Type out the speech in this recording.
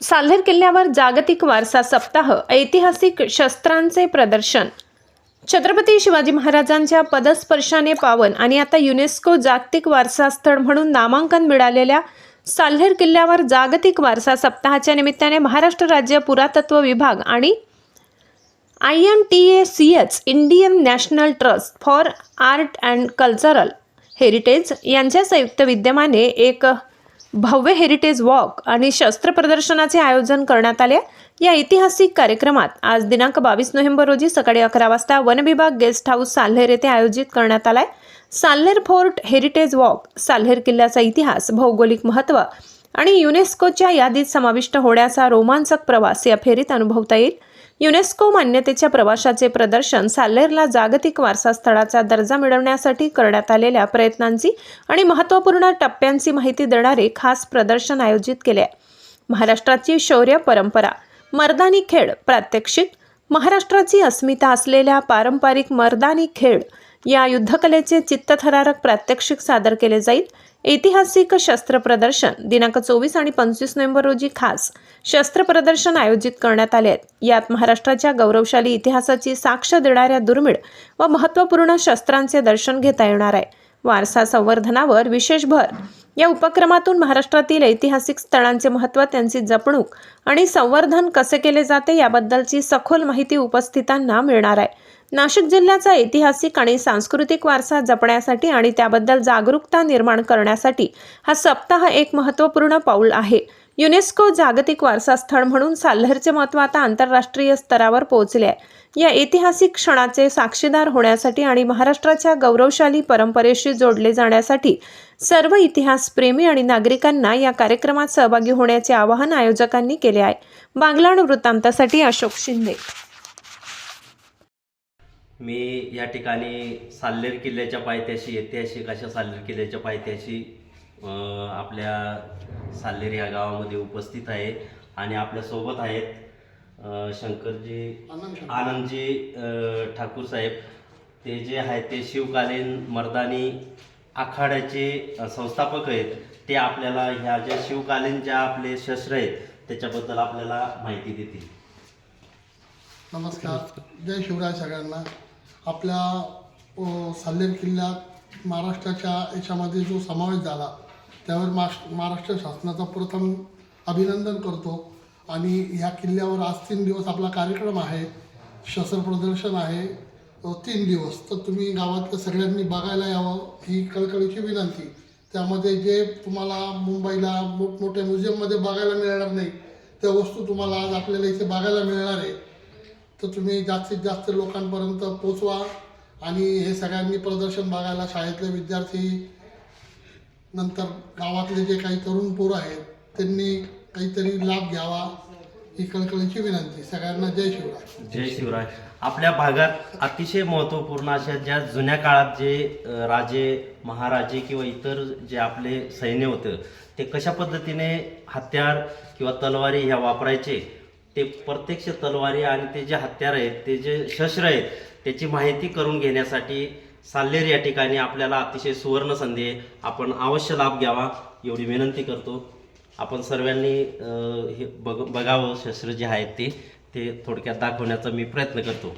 साल्हेर किल्ल्यावर जागतिक वारसा सप्ताह ऐतिहासिक शस्त्रांचे प्रदर्शन. छत्रपती शिवाजी महाराजांच्या पदस्पर्शाने पावन आणि आता युनेस्को जागतिक वारसा स्थळ म्हणून नामांकन मिळालेल्या साल्हेर किल्ल्यावर जागतिक वारसा सप्ताहाच्या निमित्ताने महाराष्ट्र राज्य पुरातत्व विभाग आणि I M T A C H Indian National Trust for Art and Cultural Heritage यांच्या संयुक्त विद्यमाने एक भव्य हेरिटेज वॉक आणि शस्त्र प्रदर्शनाचे आयोजन करण्यात आले. या ऐतिहासिक कार्यक्रमात आज दिनांक बावीस नोव्हेंबर रोजी सकाळी अकरा वाजता वनविभाग गेस्ट हाऊस साल्हेर येथे आयोजित करण्यात आलाय. Salher Fort heritage walk Salher किल्ल्याचा इतिहास भौगोलिक महत्त्व आणि युनेस्कोच्या यादीत समाविष्ट होण्याचा रोमांचक प्रवास या फेरीत अनुभवता येईल. युनेस्को मान्यतेच्या प्रवाशाचे प्रदर्शन साल्लेरला जागतिक वारसा स्थळाचा दर्जा मिळवण्यासाठी करण्यात आलेल्या प्रयत्नांची आणि महत्त्वपूर्ण टप्प्यांची माहिती देणारे खास प्रदर्शन आयोजित केले आहे. महाराष्ट्राची शौर्य परंपरा मर्दानी खेळ प्रात्यक्षिक महाराष्ट्राची अस्मिता असलेल्या पारंपरिक मर्दानी खेळ या युद्धकलेचे चित्तथरारक प्रात्यक्षिक सादर केले जाईल. ऐतिहासिक शस्त्र प्रदर्शन दिनांक चोवीस आणि पंचवीस नोव्हेंबर रोजी खास शस्त्र प्रदर्शन आयोजित करण्यात आले आहेत. यात महाराष्ट्राच्या गौरवशाली इतिहासाची साक्ष देणाऱ्या दुर्मिळ व महत्त्वपूर्ण शस्त्रांचे दर्शन घेता येणार आहे. वारसा संवर्धनावर विशेष भर. या उपक्रमातून महाराष्ट्रातील ऐतिहासिक स्थळांचे महत्त्व त्यांची जपणूक आणि संवर्धन कसे केले जाते याबद्दलची सखोल माहिती उपस्थितांना मिळणार आहे. नाशिक जिल्ह्याचा ऐतिहासिक आणि सांस्कृतिक वारसा जपण्यासाठी आणि त्याबद्दल जागरूकता निर्माण करण्यासाठी हा सप्ताह एक महत्त्वपूर्ण पाऊल आहे. युनेस्को जागतिक वारसा स्थळ म्हणून साल्हरचे महत्त्व आता आंतरराष्ट्रीय स्तरावर पोहोचले आहे. या ऐतिहासिक क्षणाचे साक्षीदार होण्यासाठी आणि महाराष्ट्राच्या गौरवशाली परंपरेशी जोडले जाण्यासाठी सर्व इतिहासप्रेमी आणि नागरिकांना या कार्यक्रमात सहभागी होण्याचे आवाहन आयोजकांनी केले आहे. बांगलाण वृत्तांतासाठी अशोक शिंदे. मी या ठिकाणी साल्हेर किल्ल्याच्या पायथ्याशी ऐतिहासिक अशा साल्हेर किल्ल्याच्या पायथ्याशी आपल्या साल्हेर या गावामध्ये उपस्थित आहे आणि आपल्यासोबत आहेत शंकरजी आनंदजी. ठाकूर साहेब. ते जे आहेत ते शिवकालीन मर्दानी आखाड्याचे संस्थापक आहेत. ते आपल्याला ह्या ज्या शिवकालीन ज्या आपले शस्त्र आहेत त्याच्याबद्दल आपल्याला माहिती देतील. नमस्कार. जय शिवराय सगळ्यांना. आपल्या साल्लेर साल्हेर किल्ल्यात महाराष्ट्राच्या याच्यामध्ये जो समावेश झाला त्यावर माश महाराष्ट्र शासनाचा प्रथम अभिनंदन करतो. आणि ह्या किल्ल्यावर आज तीन दिवस आपला कार्यक्रम आहे शस्त्र प्रदर्शन आहे तीन दिवस. तर तुम्ही गावातल्या सगळ्यांनी बघायला यावं ही कळकळीची विनंती. त्यामध्ये जे तुम्हाला मुंबईला मोठमोठ्या म्युझियममध्ये बघायला मिळणार नाही त्या वस्तू तुम्हाला आज आपल्याला इथे बघायला मिळणार आहे. तर तुम्ही जास्तीत जास्त लोकांपर्यंत पोचवा. आणि हे सगळ्यांनी प्रदर्शन बघायला शाळेतले विद्यार्थी नंतर गावातले जे काही तरुण पोरं आहेत त्यांनी काहीतरी लाभ घ्यावा ही कळकळीची विनंती. सगळ्यांना जय शिवराय. जय शिवराय. आपल्या भागात अतिशय महत्त्वपूर्ण अशा ज्या जुन्या काळात जे राजे महाराजे किंवा इतर जे आपले सैन्य होतं ते कशा पद्धतीने हत्यार किंवा तलवारी ह्या वापरायचे? ते प्रत्यक्ष तलवारी आणि ते जे हत्यार आहेत ते जे शस्त्र आहेत त्याची माहिती करून घेण्यासाठी साल्लेर या ठिकाणी आपल्याला अतिशय सुवर्ण संधी आहे. आपण अवश्य लाभ घ्यावा एवढी विनंती करतो. आपण सर्वांनी हे बघ बघावं शस्त्र जे आहेत ते ते थोडक्यात दाखवण्याचा मी प्रयत्न करतो.